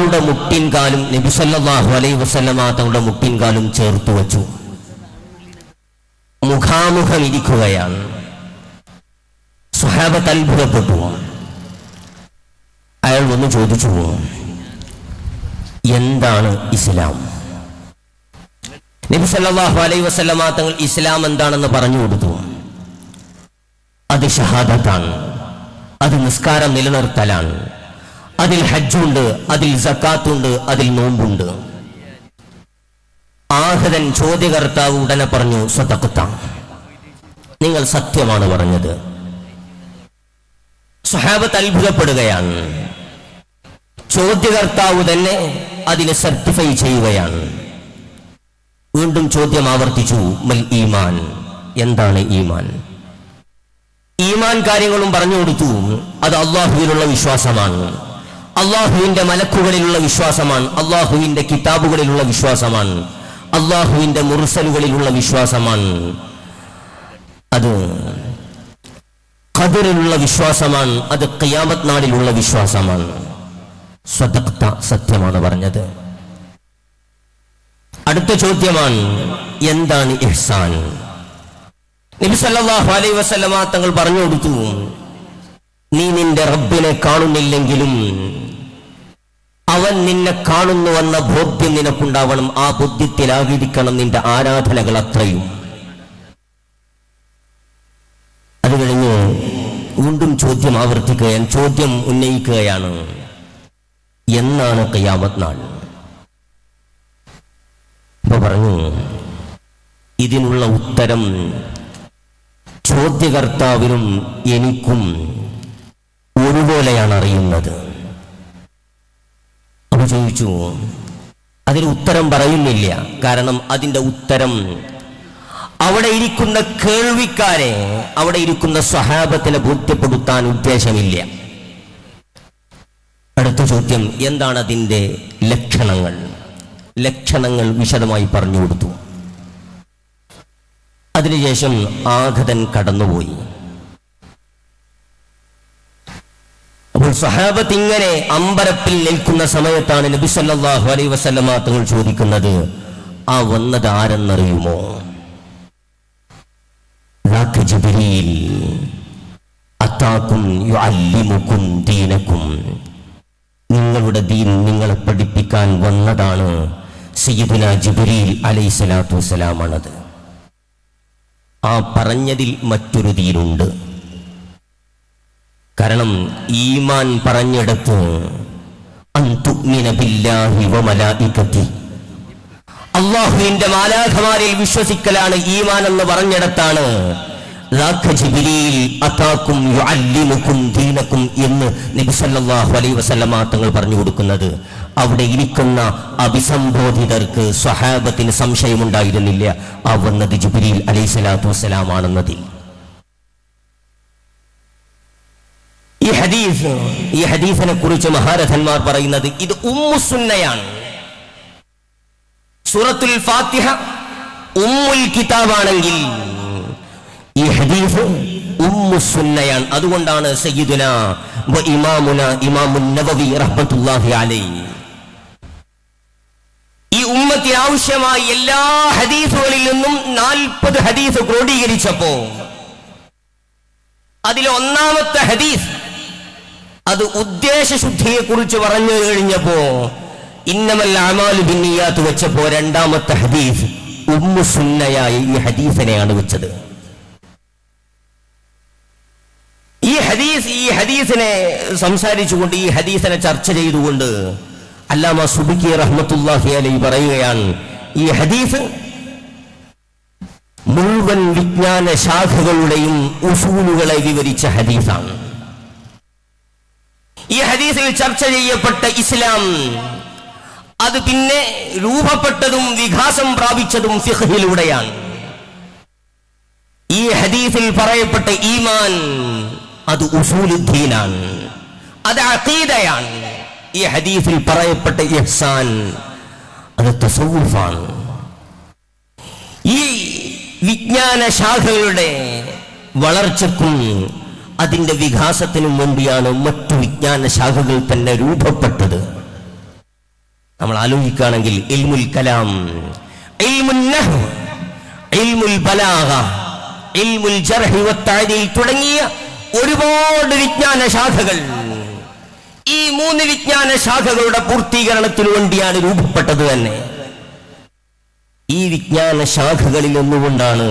തങ്ങളുടെ മുട്ടിൻകാലും നബിസല്ലാഹു അലൈ വസല്ലമ തങ്ങളുടെ മുട്ടിൻകാലും ചേർത്ത് വച്ചു. മുഖാമുഖം ഇരിക്കുകയാണ്. സുഹാബത്ത് അത്ഭുതപ്പെട്ടു അയാൾ വന്ന് ചോദിച്ചു എന്താണ് ഇസ്ലാം? നബി സല്ലാഹു അലൈ വസല്ലമ തങ്ങൾ ഇസ്ലാം എന്താണെന്ന് പറഞ്ഞു കൊടുത്തു. അത് ഷഹാദത്താണ്. അത് നിസ്കാരം നിലനിർത്തലാണ്. അതിൽ ഹജ്ജുണ്ട് അതിൽ സക്കാത്തുണ്ട് അതിൽ നോമ്പുണ്ട്. ആഹരൻ ചോദ്യകർത്താവ് ഉടനെ പറഞ്ഞു സ്വതക്കുത്ത നിങ്ങൾ സത്യമാണ് പറഞ്ഞത്. സ്വഹാബത്ത് അത്ഭുതപ്പെടുകയാണ് ചോദ്യകർത്താവ് തന്നെ അതിനെ സർട്ടിഫൈ ചെയ്യുകയാണ്. വീണ്ടും ചോദ്യം ആവർത്തിച്ചു മൽ ഈമാൻ? എന്താണ് ഈമാൻ? ഈമാൻ കാര്യങ്ങളും പറഞ്ഞു കൊടുത്തു. അത് അള്ളാഹുവിനുള്ള വിശ്വാസമാണ്. അള്ളാഹുവിന്റെ മലക്കുകളിലുള്ള വിശ്വാസമാണ്. അള്ളാഹുവിന്റെ കിതാബുകളിലുള്ള വിശ്വാസമാണ്. അള്ളാഹുവിന്റെ മുർസലുകളിലുള്ള വിശ്വാസമാണ്. അത് ഖദറിലുള്ള വിശ്വാസമാണ്. അത് ഖിയാമത്ത് നാടിലുള്ള വിശ്വാസമാണ്. സ്വതക്ത സത്യമാണ് പറഞ്ഞത്. അടുത്ത ചോദ്യമാണ് എന്താണ് ഇഹ്സാൻ? നബി സല്ലല്ലാഹു അലൈഹി വസല്ലമ തങ്ങൾ പറഞ്ഞു കൊടുത്തു. നീ നിന്റെ റബ്ബിനെ കാണുന്നില്ലെങ്കിലും അവൻ നിന്നെ കാണുന്നുവെന്ന ബോധ്യം നിനക്കുണ്ടാവണം. ആ ബോധ്യത്തിലാകിരിക്കണം നിന്റെ ആരാധനകൾ അത്രയും. അത് കഴിഞ്ഞ് വീണ്ടും ചോദ്യം ആവർത്തിക്കുകയാണ്. ചോദ്യം ഉന്നയിക്കുകയാണ്. എന്നാണ് കയ്യാമത് നാൾ? ഇപ്പൊ പറഞ്ഞു ഇതിനുള്ള ഉത്തരം ചോദ്യകർത്താവിനും എനിക്കും ഒരുപോലെയാണ് അറിയുന്നത്. അപ്പൊ ചോദിച്ചു അതിന് ഉത്തരം പറയുന്നില്ല. കാരണം അതിന്റെ ഉത്തരം അവിടെ ഇരിക്കുന്ന കേൾവിക്കാരെ അവിടെ ഇരിക്കുന്ന സ്വഹാപത്തിനെ ബോധ്യപ്പെടുത്താൻ ഉദ്ദേശമില്ല. അടുത്ത ചോദ്യം എന്താണ് അതിന്റെ ലക്ഷണങ്ങൾ? ലക്ഷണങ്ങൾ വിശദമായി പറഞ്ഞു കൊടുത്തു. അതിനുശേഷം ആഘതൻ കടന്നുപോയി. സഹാബത്ത് ഇങ്ങനെ അമ്പരപ്പിൽ നിൽക്കുന്ന സമയത്താണ് നബി സല്ലാഹു അലൈ വസല്ലമ തങ്ങൾ ചോദിക്കുന്നത് ആ വന്നത് ആരെന്നറിയുമോ? നിങ്ങളുടെ ദീൻ നിങ്ങളെ പഠിപ്പിക്കാൻ വന്നതാണ് സയ്യിദുന ജിബ്രീൽ അലൈഹിസ്സലാത്തു വസ്സലാമാണത്. ആ പറഞ്ഞതിൽ മറ്റൊരു ദീനുണ്ട്. കാരണം ഈമാൻ പറഞ്ഞെടുത്ത്. അള്ളാഹുവിന്റെ മാലാഖമാരിൽ വിശ്വസിക്കലാണ് ഈമാൻ എന്ന് പറഞ്ഞിടത്താണ് എന്ന് നബി സല്ലല്ലാഹു അലൈഹി വസല്ലമ തങ്ങൾ പറഞ്ഞു കൊടുക്കുന്നത്. അവിടെ ഇരിക്കുന്ന അഭിസംബോധിതർക്ക് സ്വഹാബത്തിന് സംശയമുണ്ടായിരുന്നില്ല. ആ വന്നത് അലൈഹി സ്വലാത്തു വസ്സലാമാണെന്നതിൽ ഈ ഹദീസ് ഈ ഹദീസിനെ കുറിച്ച് മഹാരഥന്മാർ പറയുന്നത് ഇത് ഉമ്മുസുന്നയാണ് സൂറത്തുൽ ഫാത്തിഹ ഉമ്മുൽ കിതാബാണെങ്കിൽ ഈ ഹദീസ് ഉമ്മുസുന്നയാണ് അതുകൊണ്ടാണ് സയ്യിദുന വ ഇമാമുന ഇമാമുൻ നബവി റഹ്മത്തുള്ളാഹി അലൈഹി. ഈ ഉമ്മത്തിന് ആവശ്യമായ എല്ലാ ഹദീസുകളിൽ നിന്നും നാൽപ്പത് ഹദീസ് ക്രോഡീകരിച്ചപ്പോ അതിൽ ഒന്നാമത്തെ ഹദീസ് അത് ഉദ്ദേശശുദ്ധിയെ കുറിച്ച് പറഞ്ഞു കഴിഞ്ഞപ്പോ ഇന്നമല്ല അമാലു ബിന്നിയാത്ത് വെച്ചപ്പോ രണ്ടാമത്തെ ഹദീസ് ഉമ്മു സുന്നയായ ഈ ഹദീസിനെയാണ് വെച്ചത്. ഈ ഹദീസ് ഈ ഹദീസിനെ സംസാരിച്ചുകൊണ്ട് ഈ ഹദീസിനെ ചർച്ച ചെയ്തുകൊണ്ട് അല്ലാമ സുബിക്കി റഹ്മത്തുല്ലാഹി അലൈ പറയുകയാണ് ഈ ഹദീസ് മുഴുവൻ വിജ്ഞാന ശാഖകളുടെയും ഉസൂലുകളെ വിവരിച്ച ഹദീസാണ്. ഈ ഹദീസിൽ ചർച്ച ചെയ്യപ്പെട്ട ഇസ്ലാം അത് പിന്നെ രൂപപ്പെട്ടതും വികാസം പ്രാപിച്ചതും ഫിഖ്ഹിലൂടെയാണ്. ഈ ഹദീസിൽ പറയപ്പെട്ട ഈമാൻ അത് ഉസൂലുദ്ദീനാണ് അത് അഖീദയാണ്. ഈ ഹദീസിൽ പറയപ്പെട്ട ഇഹ്സാൻ അത് തസവുഫാണ് ഈ വിജ്ഞാന ശാഖകളുടെ വളർച്ചക്കും അതിന്റെ വികാസത്തിനും വേണ്ടിയാണ് മറ്റു വിജ്ഞാന ശാഖകൾ തന്നെ രൂപപ്പെട്ടത്. നമ്മൾ ആലോചിക്കുകയാണെങ്കിൽ ഇൽമുൽ കലാം ഇൽമുൽ ബലാഗ ഇൽമുൽ ജർഹി തുടങ്ങിയ ഒരുപാട് വിജ്ഞാന ശാഖകൾ. ഈ മൂന്ന് വിജ്ഞാന ശാഖകളുടെ പൂർത്തീകരണത്തിനു വേണ്ടിയാണ് രൂപപ്പെട്ടത് തന്നെ. ഈ വിജ്ഞാന ശാഖകളിൽ ഒന്നുകൊണ്ടാണ്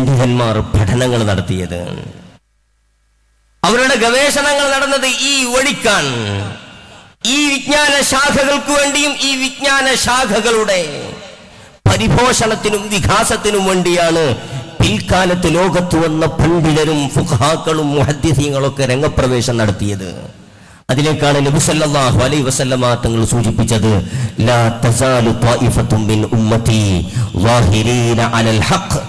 പണ്ഡിതന്മാർ പഠനങ്ങൾ നടത്തിയത്. അവരുടെ ഗവേഷണങ്ങൾ നടന്നത് ഈ വഴിക്കാൻ ഈ വിജ്ഞാന ശാഖകൾക്ക് വേണ്ടിയും ഈ വിജ്ഞാന ശാഖകളുടെ പരിപോഷണത്തിനും വികാസത്തിനും വേണ്ടിയാണ് പിൽക്കാലത്ത് ലോകത്ത് വന്ന പണ്ഡിതരും ഫുഹാക്കളും മുഹദ്ദിസീങ്ങളൊക്കെ രംഗപ്രവേശം നടത്തിയത്. അതിലേക്കാണ് സല്ലല്ലാഹു അലൈഹി വസല്ലമ തങ്ങൾ സൂചിപ്പിച്ചത് ലാ തസാലു ത്വായിഫത്തും മിൻ ഉമ്മത്തി വാഹിരീന അലൽ ഹഖ്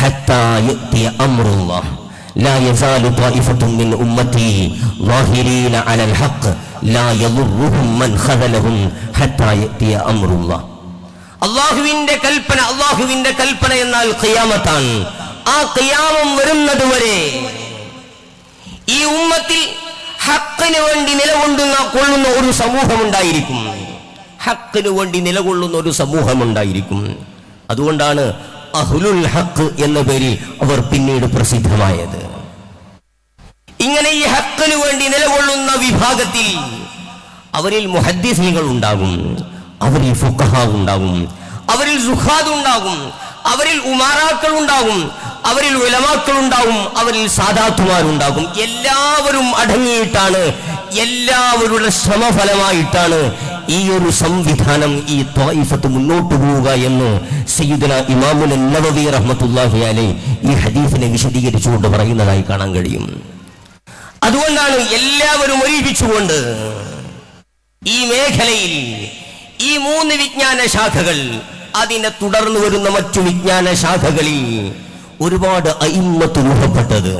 ഹത്താ യഅതി അംറുല്ലാഹ് لا يزال طائفة من أمتي ظاهرين على الحق لا يضرهم من خذلهم حتى يأتي أمر الله അള്ളാഹുവിന്റെ കൽപ്പന അള്ളാഹുവിന്റെ കൽപ്പന എന്നാൽ ഖിയാമത്താണ് ആ ഖിയാമം വരുന്നത് വരെ ഈ ഉമ്മത്തിൽ ഹക്കിന് വേണ്ടി നിലകൊണ്ടുന്ന കൊള്ളുന്ന ഒരു സമൂഹം ഉണ്ടായിരിക്കും ഹക്കിന് വേണ്ടി നിലകൊള്ളുന്ന ഒരു സമൂഹം ഉണ്ടായിരിക്കും അതുകൊണ്ടാണ് അഹുലുൽ ഹക്ക് എന്ന പേരിൽ അവർ പിന്നീട് പ്രസിദ്ധമായത്. ഇങ്ങനെ ഈ ഹക്കിന് വേണ്ടി നിലകൊള്ളുന്ന വിഭാഗത്തിൽ അവരിൽ മുഹദ്ദിസീങ്ങൾ ഉണ്ടാകും അവരിൽ ഫുഖഹ ഉണ്ടാകും അവരിൽ സുഹാദ് ഉണ്ടാകും അവരിൽ ഉമാറാക്കൾ ഉണ്ടാകും അവരിൽ ഉലമാക്കൾ ഉണ്ടാകും അവരിൽ സാദാത്തുമാരുണ്ടാകും എല്ലാവരും അടങ്ങിയിട്ടാണ് എല്ലാവരുടെ ശ്രമഫലമായിട്ടാണ് ഈ ഒരു സംവിധാനം ഈ ത്വായിഫത്ത് മുന്നോട്ട് പോവുക എന്ന് സയ്യിദുന ഇമാമുൽ നവവി റഹ്മത്തുല്ലാഹി അലൈ ഈ ഹദീഫിനെ വിശദീകരിച്ചുകൊണ്ട് പറയുന്നതായി കാണാൻ കഴിയും. അതുകൊണ്ടാണ് എല്ലാവരും ഒരുമിച്ചുകൊണ്ട് ഈ മേഖലയിൽ ഈ മൂന്ന് വിജ്ഞാന ശാഖകൾ അതിനെ തുടർന്ന് വരുന്ന മറ്റു വിജ്ഞാന ശാഖകളിൽ ഒരുപാട് അയിമത്ത് രൂപപ്പെട്ടത്.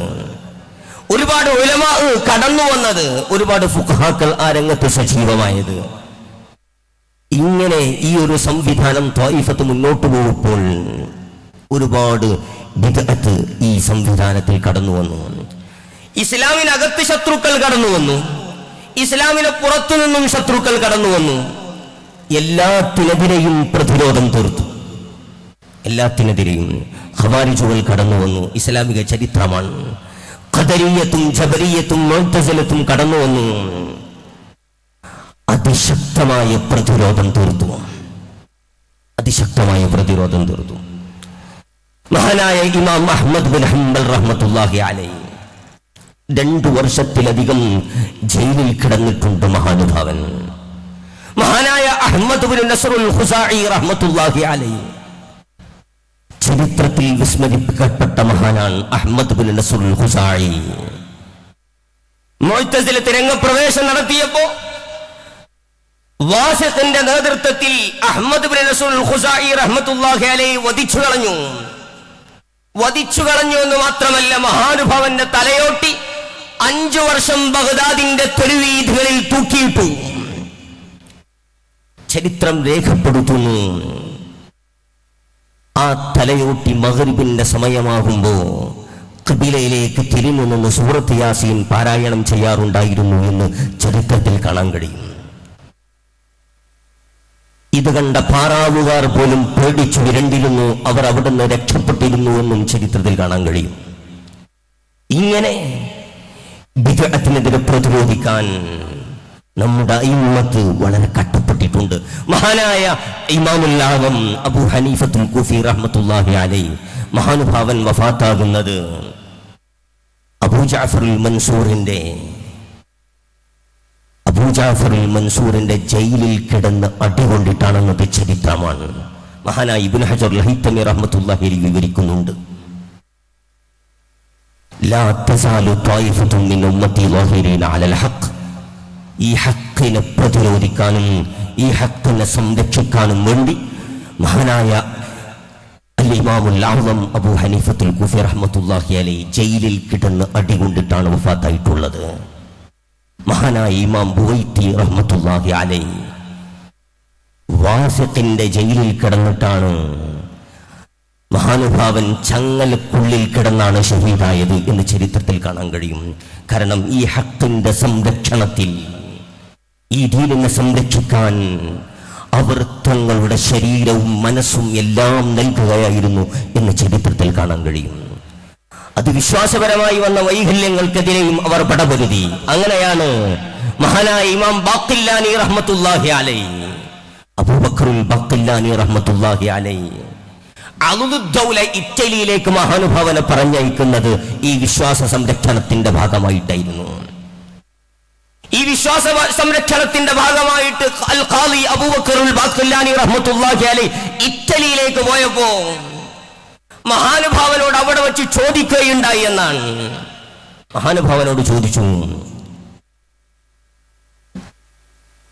ഒരുപാട് ഒലമാ കടന്നു വന്നത് ഒരുപാട് ഫുഖാക്കൾ ആ രംഗത്ത് സജീവമായത്. ഇങ്ങനെ ഈ ഒരു സംവിധാനം ത്വായിഫത്ത് മുന്നോട്ട് പോകുമ്പോൾ ഒരുപാട് വിദഗ്ധ ഈ സംവിധാനത്തിൽ കടന്നു വന്നു. ഇസ്ലാമിനകത്ത് ശത്രുക്കൾ കടന്നു വന്നു. ഇസ്ലാമിന് പുറത്തു നിന്നും ശത്രുക്കൾ കടന്നു വന്നു. എല്ലാത്തിനെതിരെയും പ്രതിരോധം തീർത്തു. എല്ലാത്തിനെതിരെയും ഖവാരിജുകൾ കടന്നു വന്നു. ഇസ്ലാമിക ചരിത്രമാണ്. ഖദരിയത്തും ജബരിയത്തും മുഅ്തസിലത്തും കടന്നു വന്നു. അതിശക്തമായ പ്രതിരോധം തീർത്തു അതിശക്തമായ പ്രതിരോധം തീർത്തു മഹാനായ ഇമാം അഹമ്മദ് ബിൻ ഹംബൽ റഹ്മത്തുല്ലാഹി അലൈഹി രണ്ടു വർഷത്തിലധികം ജയിലിൽ കിടന്നിട്ടുണ്ട് മഹാനുഭാവൻ. മഹാനായ അഹമ്മദ് ബിൻ നസറുൽ ഹുസായി റഹ്മത്തുല്ലാഹി അലൈഹി ചരിത്രത്തിൽ വിസ്മരിപ്പിക്കപ്പെട്ട മഹാനാണ് അഹമ്മദ് ബിൻ നസറുൽ ഖുസാഇ മുഅ്തസിലത്ത് രംഗപ്രവേശം നടത്തിയപ്പോ വാസിഖിന്റെ നേതൃത്വത്തിൽ അഹമ്മദ് വധിച്ചു കളഞ്ഞു. വധിച്ചു കളഞ്ഞു എന്ന് മാത്രമല്ല മഹാനുഭാവന്റെ തലയോട്ടി അഞ്ചു വർഷം ബഗ്ദാദിന്റെ തെരുവീഥികളിൽ തൂക്കിയിട്ടു. ചരിത്രം രേഖപ്പെടുത്തുന്നു. ആ തലയോട്ടി മകരിബിന്റെ സമയമാകുമ്പോ കബിലയിലേക്ക് തിരിഞ്ഞു നിന്ന് സൂറത്ത് യാസീൻ പാരായണം ചെയ്യാറുണ്ടായിരുന്നു എന്ന് ചരിത്രത്തിൽ കാണാൻ കഴിയും. ഇത് കണ്ട പാറാവുകാർ പോലും പേടിച്ചു വിരണ്ടിരുന്നു. അവർ അവിടുന്ന് രക്ഷപ്പെട്ടിരുന്നു എന്നും ചരിത്രത്തിൽ കാണാൻ കഴിയും. ഇങ്ങനെ വിഗ്രഹത്തിനെതിരെ പ്രതിരോധിക്കാൻ നമ്മുടെ അയിമത്ത് വളരെ കട്ടപ്പെട്ടിട്ടുണ്ട് മഹാനായ ഇമാമുല്ലാഹം അബു ഹനീഫത്തുൽ കുഫി റഹ്മത്തുല്ലാഹി അലൈ മഹാനുഭാവൻ വഫാത്താകുന്നത് അബൂ ജാഫറുൽ മൻസൂറിന്റെ അബൂജാഫറുൽ മൻസൂറിന്റെ ജയിലിൽ കിടന്ന് അടികൊണ്ടിട്ടാണെന്നത് ചരിത്രമാണ് മഹാനായ ഇബിൻ ഹജർ ലഹിത്തമി റഹ്മത്തുല്ലാഹിൽ വിവരിക്കുന്നുണ്ട്. ലാ തസാലു ത്വായിഫത്തും മിൻ ഉമ്മത്തി ളാഹിരീന അലൽ ഹഖ്. ഈ ഹക്കിനെ പ്രതിരോധിക്കാനും ഈ ഹക്കിനെ സംരക്ഷിക്കാനും വേണ്ടി മഹാനായ ആസം അബൂ ഹനീഫത്തുൽ കുഫി റഹ്മത്തുല്ലാഹി അലൈഹി ജയിലിൽ കിടന്ന് അടികൊണ്ടിട്ടാണ് വഫാത്തായിട്ടുള്ളത്. മഹാനായ ഇമാം ബുവൈത്തി റഹ്മത്തുല്ലാഹി അലൈ. വാസത്തിന്റെ ജയിലിൽ കിടന്നിട്ടാണ് മഹാനുഭാവൻ ചങ്ങലക്കുള്ളിൽ കിടന്നാണ് ഷഹീദായത് എന്ന് ചരിത്രത്തിൽ കാണാൻ കഴിയും. കാരണം ഈ ഹക്കിന്റെ സംരക്ഷണത്തിൽ ഈ ദീനിനെ സംരക്ഷിക്കാൻ അവർ തങ്ങളുടെ ശരീരവും മനസ്സും എല്ലാം നൽകുകയായിരുന്നു എന്ന് ചരിത്രത്തിൽ കാണാൻ കഴിയും. അത് വിശ്വാസപരമായി വന്ന വൈകല്യങ്ങൾക്കെതിരെയും അവർ പടപൊരുതി. അങ്ങനെയാണ് മഹാനായ ഇമാം ബാക്കില്ലാനി റഹ്മത്തുല്ലാഹി അലൈ. അബൂബക്കറുൽ ബാക്കില്ലാനി റഹ്മത്തുല്ലാഹി അലൈ. അലുദൗല ഇറ്റലിയിലേക്ക് മഹാനുഭാവനെ പറഞ്ഞയക്കുന്നത് ഈ വിശ്വാസ സംരക്ഷണത്തിന്റെ ഭാഗമായിട്ടായിരുന്നു. ഈ വിശ്വാസ സംരക്ഷണത്തിന്റെ ഭാഗമായിട്ട് അൽ ഖാലി അബൂബക്കറുൽ ബാക്കില്ലാനി റഹ്മത്തുല്ലാഹി അലൈ ഇറ്റലിയിലേക്ക് പോയപ്പോ മഹാനുഭാവനോട് അവിടെ വെച്ച് ചോദിക്കുകയുണ്ടായി എന്നാണ്. മഹാനുഭാവനോട് ചോദിച്ചു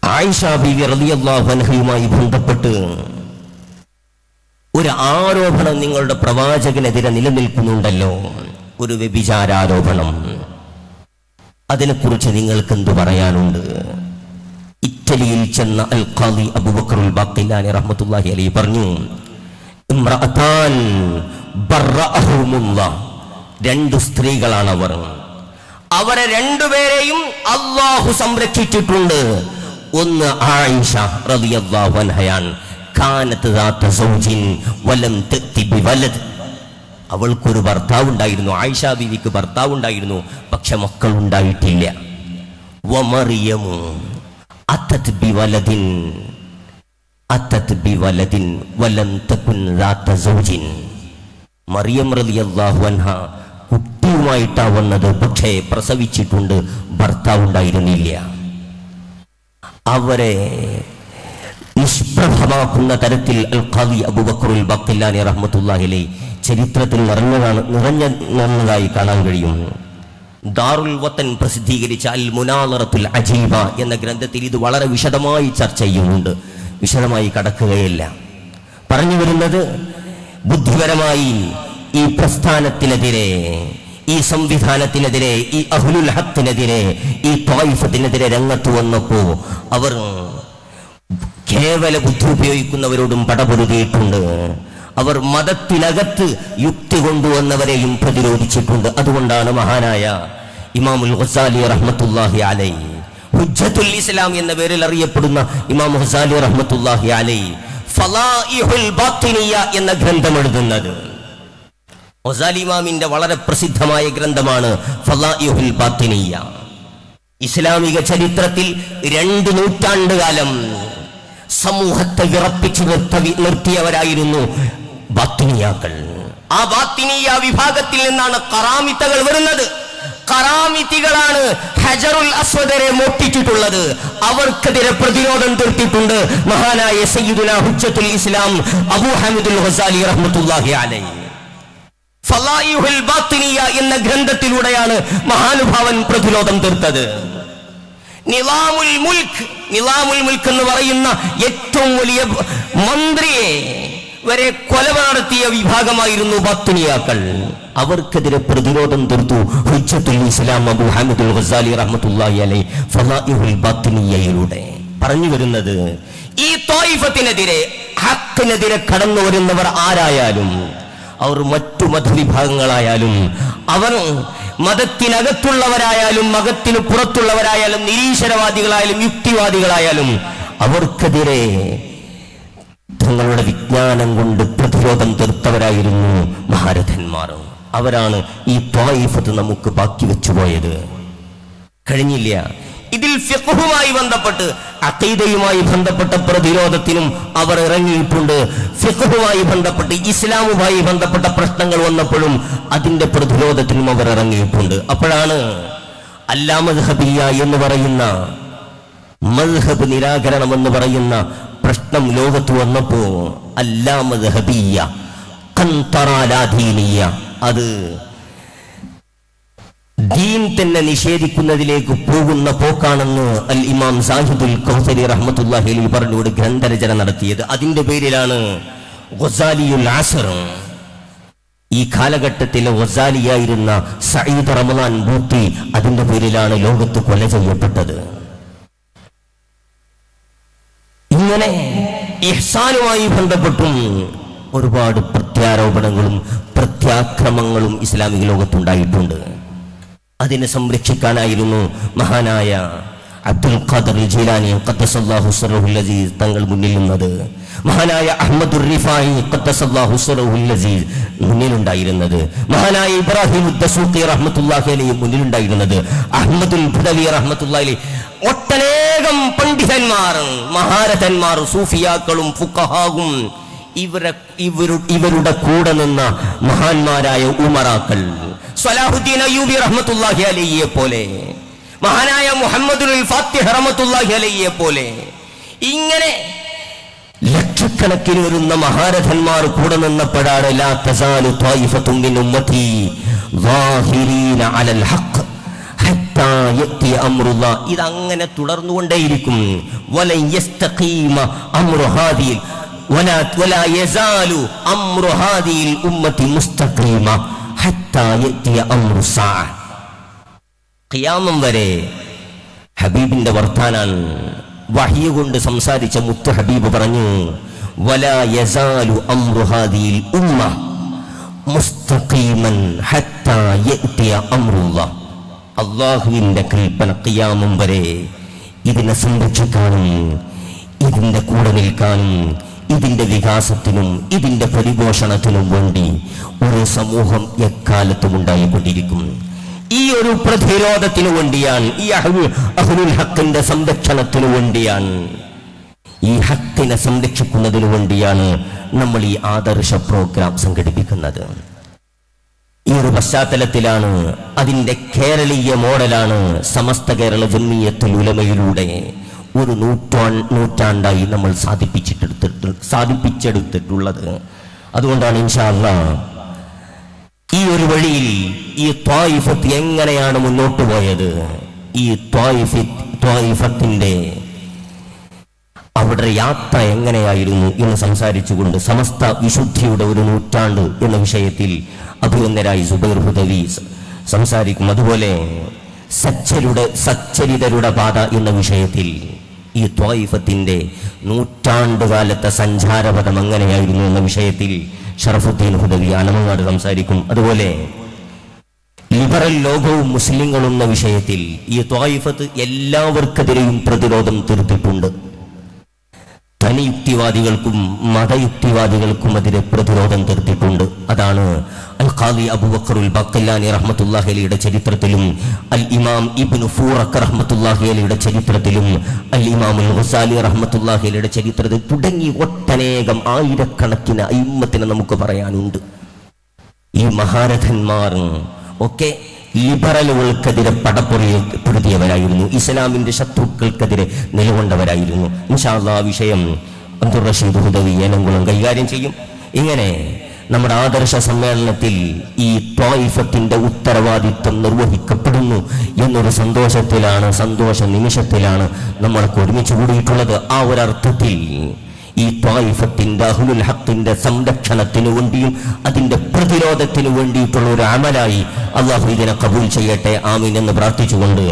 ആയിഷ ബീവി റളിയല്ലാഹു അൻഹയുമായി ബന്ധപ്പെട്ട് ഒരു ആരോപണം നിങ്ങളുടെ പ്രവാചകനെതിരെ നിലനിൽക്കുന്നുണ്ടല്ലോ. ഒരു വ്യഭിചാരാരോപണം. അതിനെക്കുറിച്ച് നിങ്ങൾക്ക് എന്തു പറയാനുണ്ട്? ഇറ്റലിയിൽ ചെന്ന അൽ ഖാദി അബൂബക്കറുൽ ബാക്കിലാനി റഹ്മത്തുള്ളാഹി അലി പറഞ്ഞു. രണ്ടു സ്ത്രീകളാണ് അവർ അവരെ രണ്ടുപേരെയും അള്ളാഹു സംരക്ഷിച്ചിട്ടുണ്ട്. ഒന്ന് ആയിഷ റളിയല്ലാഹു അൻഹയാൻ സൗജിൻ വലം അവൾക്കൊരു ഭർത്താവ് ഉണ്ടായിരുന്നു ആയിഷ ബീവിക്ക് ഭർത്താവ് ഉണ്ടായിരുന്നു പക്ഷെ മക്കൾ ഉണ്ടായിട്ടില്ല വമറിയമു ബിവലദിൻ. അത്തത് വലം തകുൻ ദാത്ത സൗജിൻ. മറിയം റളിയല്ലാഹു അൻഹ കുട്ടിയുമായിട്ടാ വന്നത് പക്ഷേ പ്രസവിച്ചിട്ടുണ്ട് ഭർത്താവ് ഉണ്ടായിരുന്നില്ല അവരെ നിഷ്പ്രഭമാക്കുന്ന തരത്തിൽ അൽ ഖാദി അബൂബക്കറുൽ ബഖില്ലാനി റഹ്മത്തുള്ളാഹി അലൈഹി ചരിത്രത്തിൽ നിറഞ്ഞതാണ് നിറഞ്ഞ നിറഞ്ഞതായി കാണാൻ കഴിയും. ദാറുൽ വത്തൻ പ്രസിദ്ധീകരിച്ച അൽ മുനാലറത്തുൽ അജീബ എന്ന ഗ്രന്ഥത്തിൽ ഇത് വളരെ വിശദമായി ചർച്ച ചെയ്യുന്നുണ്ട്. വിശദമായി കടക്കുകയില്ല. പറഞ്ഞു വരുന്നത് ബുദ്ധിപരമായി ഈ പ്രസ്ഥാനത്തിനെതിരെ ഈ സംവിധാനത്തിനെതിരെ ഈ അഹുലുൽ ഹത്തിനെതിരെ ഈ ത്വായിഫത്തിനെതിരെ രംഗത്ത് വന്നപ്പോ അവർ കേവല ബുദ്ധി ഉപയോഗിക്കുന്നവരോടും പടപൊരുതിയിട്ടുണ്ട്. അവർ മതത്തിനകത്ത് യുക്തി കൊണ്ടുവന്നവരെയും പ്രതിരോധിച്ചിട്ടുണ്ട്. അതുകൊണ്ടാണ് മഹാനായ ഇമാമുൽ ഹുസാലി റഹ്മത്തുല്ലാഹി അലൈ ഹുജ്ജത്തുൽ ഇസ്ലാം എന്ന പേരിൽ അറിയപ്പെടുന്ന ഇമാം ഹുസാലി റഹ്മത്തുല്ലാഹി അലൈ എന്ന ഗ്രന്ഥം എഴുതുന്നത്. ഹുസാലി ഇമാമിന്റെ വളരെ പ്രസിദ്ധമായ ഗ്രന്ഥമാണ് ഫലാഇഹുൽ ബാത്തിനിയ. ഇസ്ലാമിക ചരിത്രത്തിൽ രണ്ട് നൂറ്റാണ്ട് കാലം സമൂഹത്തെ വിറപ്പിച്ചു നിർത്ത നിർത്തിയവരായിരുന്നു ബാത്തിനിയാക്കൾ. ആ ബാത്തിനിയ വിഭാഗത്തിൽ നിന്നാണ് കറാമിത്തകൾ വരുന്നത്. കറാമിത്തികളാണ് ഹജറുൽ അസ്വദരെ മോട്ടിച്ചിട്ടുള്ളത് അവർക്കെതിരെ പ്രതിരോധം തീർത്തിട്ടുണ്ട്. മഹാനായ സയ്യിദുല ഹുജ്ജത്തുൽ ഇസ്ലാം അബൂ ഹമീദുൽ ഹസാലി റഹ്മത്തുല്ലാഹി അലൈഹി. ഫലായിഹുൽ ബാത്തിനിയ എന്ന ഗ്രന്ഥത്തിലൂടെയാണ് മഹാനുഭാവൻ പ്രതിരോധം തീർത്തത്. നിലാമുൽ മുൽക്ക് നിലാമുൽ മുൽക്ക് എന്ന് പറയുന്ന ഏറ്റവും വലിയ മന്ത്രിയെ വരെ കൊല നടത്തിയ വിഭാഗമായിരുന്നു ബത്തുനിയാക്കൾ. അവർക്കെതിരെ പ്രതിരോധം തീർത്തു ഹുജ്ജത്തുൽ ഇസ്ലാം അബു ഹമീദുൽ ഗസാലി റഹ്മത്തുള്ളാഹി അലൈ ഫലാഇഹുൽ ബാത്തിനിയയിലൂടെ. പറഞ്ഞു വരുന്നത് ഈ തോയിഫത്തിനെതിരെ ഹക്കിനെതിരെ കടന്നു വരുന്നവർ ആരായാലും അവർ മറ്റു മതവിഭാഗങ്ങളായാലും അവർ മതത്തിനകത്തുള്ളവരായാലും മതത്തിന് പുറത്തുള്ളവരായാലും നിരീശ്വരവാദികളായാലും യുക്തിവാദികളായാലും അവർക്കെതിരെ തങ്ങളുടെ വിജ്ഞാനം കൊണ്ട് പ്രതിരോധം തീർത്തവരായിരുന്നു മഹാരഥന്മാർ. അവരാണ് ഈ തായിഫത്ത് നമുക്ക് ബാക്കി വെച്ചു പോയത്. കഴിഞ്ഞില്ല. ഇതിൽ ഫിഖ്ഹുമായി ബന്ധപ്പെട്ട് അഖീദയുമായി ബന്ധപ്പെട്ട പ്രതിരോധത്തിനും അവർ ഇറങ്ങിയിട്ടുണ്ട്. ഫിഖ്ഹുമായി ബന്ധപ്പെട്ട് ഇസ്ലാമുമായി ബന്ധപ്പെട്ട പ്രശ്നങ്ങൾ വന്നപ്പോഴും അതിന്റെ പ്രതിരോധത്തിനും അവർ ഇറങ്ങിയിട്ടുണ്ട്. അപ്പോഴാണ് അല്ലാ മദ്ഹബിയ എന്ന് പറയുന്ന മദ്ഹബ് നിരാകരണം എന്ന് പറയുന്ന പ്രശ്നം ലോകത്ത് വന്നപ്പോ അല്ലാമീയ അത് ദീൻ തന്നെ നിഷേധിക്കുന്നതിലേക്ക് പോകുന്ന പോക്കാണെന്ന് അൽ ഇമാം സാഹിദുൽ കൗസരി റഹ്മത്തുല്ലാഹി അലൈഹി പറഞ്ഞുകൊണ്ട് ഗ്രന്ഥരചന നടത്തിയത്. അതിന്റെ പേരിലാണ് ഈ കാലഘട്ടത്തിലെ ഗസാലിയായിരുന്ന സയ്യിദ് റമദാൻ ബൂത്തി അതിന്റെ പേരിലാണ് ലോകത്ത് കൊല ചെയ്യപ്പെട്ടത്. ഇങ്ങനെ ഇഹ്സാനുമായി ബന്ധപ്പെട്ടും ഒരുപാട് പ്രത്യാരോപണങ്ങളും പ്രത്യാക്രമങ്ങളും ഇസ്ലാമിക ലോകത്തുണ്ടായിട്ടുണ്ട്. അതിനെ സംരക്ഷിക്കാനായിരുന്നു മഹാനായ അബ്ദുൽ ഖാദർ ജീലാനി ഖദ്ദസല്ലാഹു തങ്ങൾ മുന്നിൽ നിന്നത്. മഹാനായ അഹമ്മദുർ റിഫായി ഖദ്ദസല്ലാഹു മുന്നിലുണ്ടായിരുന്നത്. മഹാനായ ഇബ്രാഹിം ദസൂഖി റഹ്മത്തുള്ളാഹി അലൈഹി മുന്നിലുണ്ടായിരുന്നത്. അഹമ്മദുൽ ബദവി റഹ്മത്തുള്ളാഹി അലൈഹി ഒട്ടനേകം പണ്ഡിതന്മാർ മഹാരഥന്മാർ സൂഫിയാക്കളും ഫുക്കഹാകും ഇവരെ ഇവരു ഇവരുടെ കൂടെ നിന്ന മഹാന്മാരായ ഉമറാക്കൾ. സലാഹുദ്ദീൻ അയ്യൂബി റഹ്മത്തുള്ളാഹി അലൈഹിയെ പോലെ മഹാനായ മുഹമ്മദുൽ ഫാത്തിഹ് റഹ്മത്തുള്ളാഹി അലൈഹിയെ പോലെ ഇങ്ങനെ ലക്ഷക്കണക്കിന് വരുന്ന മഹാരഥന്മാർ കൂടെ നിന്നപ്പോഴാണ് ലാ തസാലു ത്വായിഫത്തും മിൻ ഉമ്മതി ളാഹിരീന അലൽ അംറുല്ലാ ഇതങ്ങനെ തുടർന്നുകൊണ്ടേയിരിക്കും. വരെ ഹബീബിന്റെ വർത്താനാൻ വഹിയ കൊണ്ട് സംസാരിച്ച മുത്ത് ഹബീബ് പറഞ്ഞു ഉമ്മ മുസ്തഖീമൻ ഹത്താ യഅ്തിയ അംറുല്ലാ അള്ളാഹുവിന്റെ കൽപ്പന കിയാമം വരെ ഇതിനെ സംരക്ഷിക്കാനും ഇതിന്റെ കൂടെ നിൽക്കാനും ഇതിന്റെ വികാസത്തിനും ഇതിന്റെ പരിപോഷണത്തിനും വേണ്ടി ഒരു സമൂഹം എക്കാലത്തും ഉണ്ടായിക്കൊണ്ടിരിക്കും. ഈ ഒരു പ്രതിരോധത്തിനു വേണ്ടിയാണ് ഈ അഹ്ലുൽ ഹക്കിന്റെ സംരക്ഷണത്തിനു വേണ്ടിയാണ് ഈ ഹക്കിനെ സംരക്ഷിക്കുന്നതിനു വേണ്ടിയാണ് നമ്മൾ ഈ ആദർശ പ്രോഗ്രാം സംഘടിപ്പിക്കുന്നത്. ഈ ഒരു പശ്ചാത്തലത്തിലാണ് അതിന്റെ കേരളീയ മോഡലാണ് സമസ്ത കേരള ജന്മീയത്തിൽ ഉലമയിലൂടെ ഒരു നൂറ്റാ നൂറ്റാണ്ടായി നമ്മൾ സാധിപ്പിച്ചിട്ടെടുത്തിട്ട് സാധിപ്പിച്ചെടുത്തിട്ടുള്ളത്. അതുകൊണ്ടാണ് ഇൻഷാല്ല ഈ ഒരു വഴിയിൽ ഈ ത്വായിഫത്ത് എങ്ങനെയാണ് മുന്നോട്ട് പോയത്? ഈ ത്വായിഫി ത്വായിഫത്തിന്റെ അവരുടെ യാത്ര എങ്ങനെയായിരുന്നു എന്ന് സംസാരിച്ചുകൊണ്ട് സമസ്ത വിശുദ്ധിയുടെ ഒരു നൂറ്റാണ്ട് എന്ന വിഷയത്തിൽ അഭിവന്ദരായി സുബൈർ ഹുദവി സംസാരിക്കും. അതുപോലെ സച്ചരുടെ സച്ചരിതരുടെ പാത എന്ന വിഷയത്തിൽ ഈ ത്വായിഫത്തിന്റെ നൂറ്റാണ്ടുകാലത്തെ സഞ്ചാരപഥം എങ്ങനെയായിരുന്നു എന്ന വിഷയത്തിൽ ഷറഫുദ്ദീൻ ഹുദവി ആലമങ്ങാട് സംസാരിക്കും. അതുപോലെ ലിബറൽ ലോകവും മുസ്ലിങ്ങളും എന്ന വിഷയത്തിൽ ഈ ത്വായിഫത്ത് എല്ലാവർക്കെതിരെയും പ്രതിരോധം തീർത്തിട്ടുണ്ട്. ധനയുക്തിവാദികൾക്കും മതയുക്തിവാദികൾക്കും എതിരെ പ്രതിരോധം തീർത്തിട്ടുണ്ട് അതാണ് അൽ ഖാദി അബുബക്കറുൽ ബക്കല്ലാനി റഹ്മത്തുല്ലാഹി അലിയുടെ ചരിത്രത്തിലും അൽ ഇമാം ഇബ്നു ഫൂറക്ക് റഹ്മത്തുല്ലാഹി അലിയുടെ ചരിത്രത്തിലും അൽ ഇമാമുൽ ഹുസാലി റഹ്മത്തുല്ലാഹി അലിയുടെ ചരിത്രത്തിൽ തുടങ്ങി ഒട്ടനേകം ആയിരക്കണക്കിന് അയിമ്മത്തിന് നമുക്ക് പറയാനുണ്ട്. ഈ മഹാരഥന്മാർ ഒക്കെ ലിബറലുകൾക്കെതിരെ പടപ്പുറപ്പെടുത്തിയവരായിരുന്നു ഇസ്ലാമിന്റെ ശത്രുക്കൾക്കെതിരെ നിലകൊണ്ടവരായിരുന്നു. ഇൻഷാല്ല വിഷയം അബ്ദുൾ റഷീദ് ഹുദവി ഏനംകുളം കൈകാര്യം ചെയ്യും. ഇങ്ങനെ നമ്മുടെ ആദർശ സമ്മേളനത്തിൽ ഈ ത്വായിഫത്തിന്റെ ഉത്തരവാദിത്വം നിർവഹിക്കപ്പെടുന്നു എന്നൊരു സന്തോഷത്തിലാണ് സന്തോഷ നിമിഷത്തിലാണ് നമ്മൾക്ക് ഒരുമിച്ച് കൂടിയിട്ടുള്ളത്. ആ ഒരർത്ഥത്തിൽ ഈ തായിഫത്തിന്റെ അഹുലുൽ ഹക്കിന്റെ സംരക്ഷണത്തിനു വേണ്ടിയും അതിന്റെ പ്രതിരോധത്തിനു വേണ്ടിയിട്ടുള്ള ഒരു അമലായി അള്ളാഹു ഇതിനെ കബൂൽ ചെയ്യട്ടെ. ആമീൻ എന്ന് പ്രാർത്ഥിച്ചുകൊണ്ട്